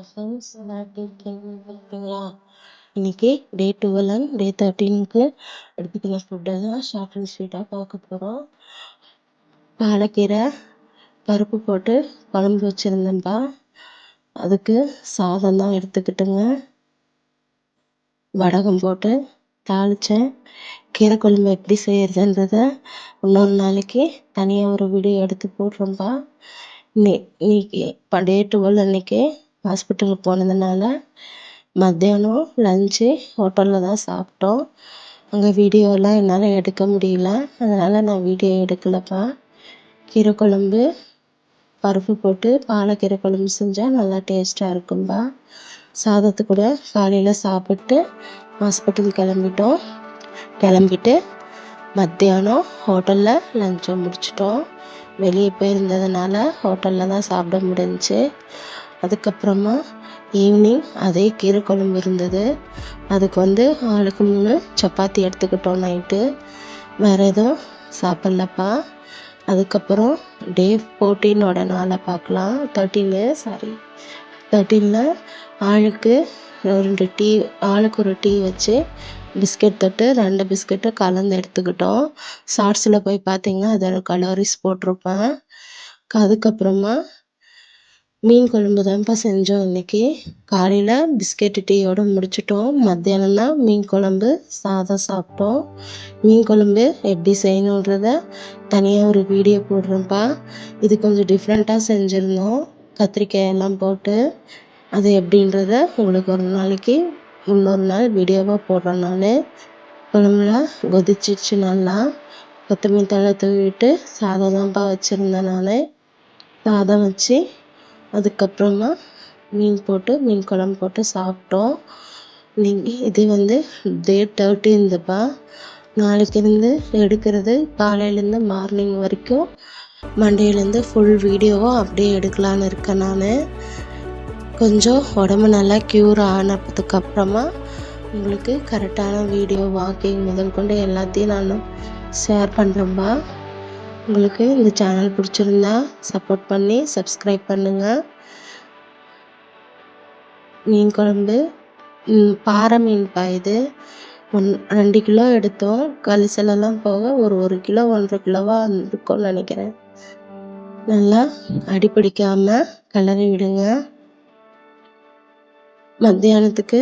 Friends இன்னைக்கு டே twelve and டே தேர்ட்டீனுக்கு எடுத்துக்கிற ஃபுட்டை தான் ஷார்ட் அண்ட் ஸ்வீட்டாக பார்க்க போகிறோம் பாலக்கீரை பருப்பு போட்டு குழம்பு வச்சுருந்தேன்ப்பா அதுக்கு சாதம் தான் எடுத்துக்கிட்டுங்க. வடகம் போட்டு தாளித்தேன் கீரை குழம்பு எப்படி செய்யறதுன்றதை இன்னொரு நாளைக்கு தனியாக ஒரு வீடியோ எடுத்து போடுறோம்ப்பா இன்னைக்கு டே டுவெல் அன்னைக்கு ஹாஸ்பிட்டலுக்கு போனதுனால மத்தியானம் லஞ்ச்சு ஹோட்டலில் தான் சாப்பிட்டோம். அங்கே வீடியோலாம் என்னால் எடுக்க முடியல. அதனால் நான் வீடியோ எடுக்கலப்பா. கீரை குழம்பு பருப்பு போட்டு பாலக்கீரை குழம்பு செஞ்சால் நல்லா டேஸ்ட்டாக இருக்கும்பா. சாதத்து கூட காலையில் சாப்பிட்டு ஹாஸ்பிட்டல் கிளம்பிட்டோம். கிளம்பிட்டு மத்தியானம் ஹோட்டலில் லஞ்சை முடிச்சிட்டோம். வெளியே போயிருந்ததுனால ஹோட்டலில் தான் சாப்பிட முடிஞ்சிச்சு அதுக்கப்புறமா ஈவினிங் அதே கீரை குழம்பு இருந்தது. அதுக்கு வந்து ஆளுக்கு மூணு சப்பாத்தி எடுத்துக்கிட்டோம் நைட்டு வேறு எதுவும் சாப்பிட்லப்பா. அதுக்கப்புறம் டே ஃபோர்டீனோட நாளை பார்க்கலாம். தேர்ட்டீனு சாரி தேர்ட்டீனில் ஆளுக்கு ரெண்டு டீ ஆளுக்கு ஒரு டீ வச்சு பிஸ்கெட் தொட்டு ரெண்டு பிஸ்கெட்டு கலந்து எடுத்துக்கிட்டோம். ஷார்ட்ஸில் போய் பார்த்தீங்கன்னா அதோட கலோரிஸ் போட்டிருப்பேன். அதுக்கப்புறமா மீன் குழம்பு தான்ப்பா செஞ்சோம் இன்னைக்கு. காலையில் பிஸ்கெட்டு டீயோடு முடிச்சிட்டோம். மத்தியானம் தான் மீன் குழம்பு சாதம் சாப்பிட்டோம். மீன் குழம்பு எப்படி செய்யணுன்றத தனியாக ஒரு வீடியோ போடுறேன்ப்பா. இது கொஞ்சம் டிஃப்ரெண்ட்டாக செஞ்சுருந்தோம். கத்திரிக்காய் எல்லாம் போட்டு அது எப்படின்றத உங்களுக்கு ஒரு நாளைக்கு இன்னொரு நாள் வீடியோவாக போடுறேன் நான். குழம்புலாம் கொதிச்சிச்சு நல்லா. கொத்தமல்லி தழை தூவிட்டு சாதம் தான்ப்பா வச்சுருந்தேன் நான். சாதம் வச்சு அதுக்கப்புறமா மீன் போட்டு மீன் குழம்பு போட்டு சாப்பிட்டோம். நீங்கள் இது வந்து டே தேர்ட்டீன்துப்பா நாளைக்கு இருந்து எடுக்கிறது காலையிலேருந்து மார்னிங் வரைக்கும். மண்டேலேருந்து ஃபுல் வீடியோவாக அப்படியே எடுக்கலான்னு இருக்கேன் நான். கொஞ்சம் உடம்பு நல்லா க்யூர் ஆனதுக்கப்புறமா உங்களுக்கு கரெக்டான வீடியோ வாக்கிங் முதல் கொண்டு எல்லாத்தையும் நான் ஷேர் பண்ணுறேன்ப்பா உங்களுக்கு இந்த சேனல் பிடிச்சிருந்தா சப்போர்ட் பண்ணி சப்ஸ்கிரைப் பண்ணுங்கள் மீன் குழம்பு பாறை மீன்ப்பா இது ஒன் ரெண்டு கிலோ எடுத்தோம். கழிச்சலெல்லாம் போக ஒரு ஒரு கிலோ ஒன்றரை கிலோவாக இருக்கும்னு நினைக்கிறேன். நல்லா அடிப்பிடிக்காமல் கிளறி விடுங்க. மத்தியானத்துக்கு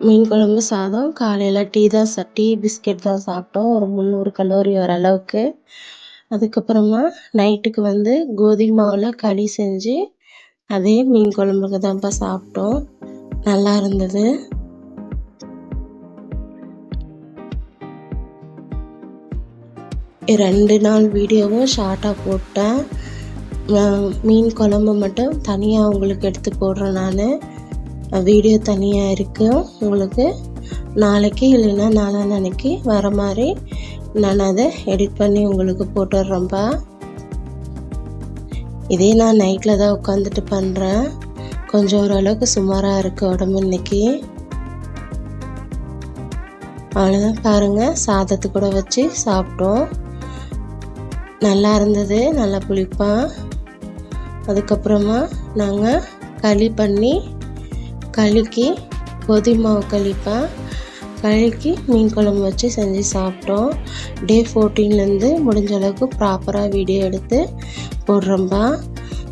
மீன் குழம்பு சாதம் காலையில் டீ தான் டீ பிஸ்கெட் தான் சாப்பிட்டோம். ஒரு முந்நூறு கலோரி வர அளவுக்கு. அதுக்கப்புறமா நைட்டுக்கு வந்து கோதுமை மாவில் களி செஞ்சு அதே மீன் குழம்புக்கு தான்ப்பா சாப்பிட்டோம். நல்லா இருந்தது. ரெண்டு நாள் வீடியோவும் ஷார்ட்டாக போட்டேன். மீன் குழம்பு மட்டும் தனியாக உங்களுக்கு எடுத்து போடுறேன் நான். வீடியோ தனியாக இருக்கும் உங்களுக்கு நாளைக்கு இல்லைன்னா நாளான்னைக்கு வர மாதிரி நான் அதை எடிட் பண்ணி உங்களுக்கு போட்டுடுறேன்ப்பா இதே நான் நைட்டில் தான் உட்காந்துட்டு பண்ணுறேன் கொஞ்சம் ஓரளவுக்கு சுமாராக இருக்குது உடம்பு இன்னைக்கு. அவ்வளோதான் பாருங்கள் சாதத்து கூட வச்சு சாப்பிட்டோம். நல்லா இருந்தது நல்லா புளிப்பான் அதுக்கப்புறமா நாங்கள் களி பண்ணி களிக்கு கொதி மாவு களிப்பேன். கழுக்கி மீன் குழம்பு வச்சு செஞ்சு சாப்பிட்டோம். டே ஃபோர்டீன்லேருந்து முடிஞ்ச அளவுக்கு ப்ராப்பராக வீடியோ எடுத்து போடுறோம்ப்பா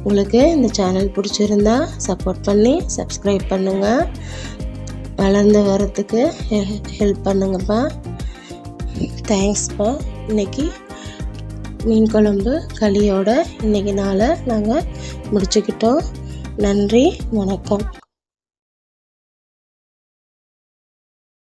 உங்களுக்கு இந்த சேனல் பிடிச்சிருந்தா சப்போர்ட் பண்ணி சப்ஸ்கிரைப் பண்ணுங்கள் வளர்ந்து வரத்துக்கு ஹெல்ப் பண்ணுங்கப்பா. தேங்க்ஸ்ப்பா இன்றைக்கி மீன் குழம்பு களியோட இன்றைக்கி நாளை நாங்கள் முடிச்சுக்கிட்டோம். நன்றி வணக்கம்.